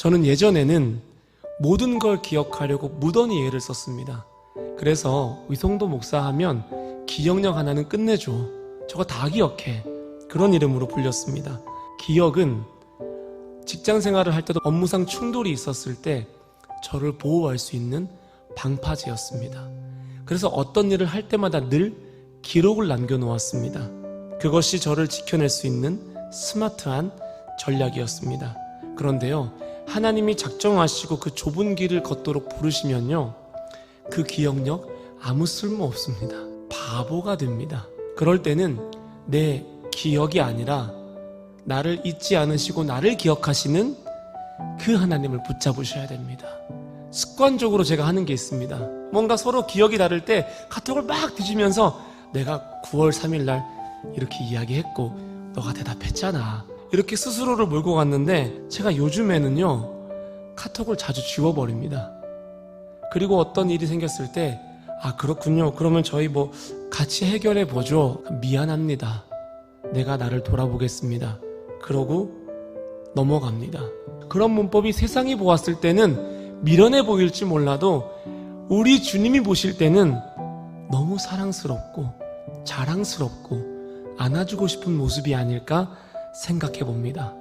저는 예전에는 모든 걸 기억하려고 무던히 애를 썼습니다. 그래서 위성도 목사 하면 기억력 하나는 끝내줘. 저거 다 기억해. 그런 이름으로 불렸습니다. 기억은 직장 생활을 할 때도 업무상 충돌이 있었을 때 저를 보호할 수 있는 방파제였습니다. 그래서 어떤 일을 할 때마다 늘 기록을 남겨놓았습니다. 그것이 저를 지켜낼 수 있는 스마트한 전략이었습니다. 그런데요, 하나님이 작정하시고 그 좁은 길을 걷도록 부르시면요, 그 기억력 아무 쓸모 없습니다. 바보가 됩니다. 그럴 때는 내 기억이 아니라 나를 잊지 않으시고 나를 기억하시는 그 하나님을 붙잡으셔야 됩니다. 습관적으로 제가 하는 게 있습니다. 뭔가 서로 기억이 다를 때 카톡을 막 뒤지면서 내가 9월 3일 날 이렇게 이야기했고 너가 대답했잖아. 이렇게 스스로를 몰고 갔는데 제가 요즘에는요 카톡을 자주 지워버립니다. 그리고 어떤 일이 생겼을 때 아 그렇군요. 그러면 저희 뭐 같이 해결해 보죠. 미안합니다. 내가 나를 돌아보겠습니다. 그러고 넘어갑니다. 그런 문법이 세상이 보았을 때는 미련해 보일지 몰라도 우리 주님이 보실 때는 너무 사랑스럽고 자랑스럽고 안아주고 싶은 모습이 아닐까 생각해 봅니다.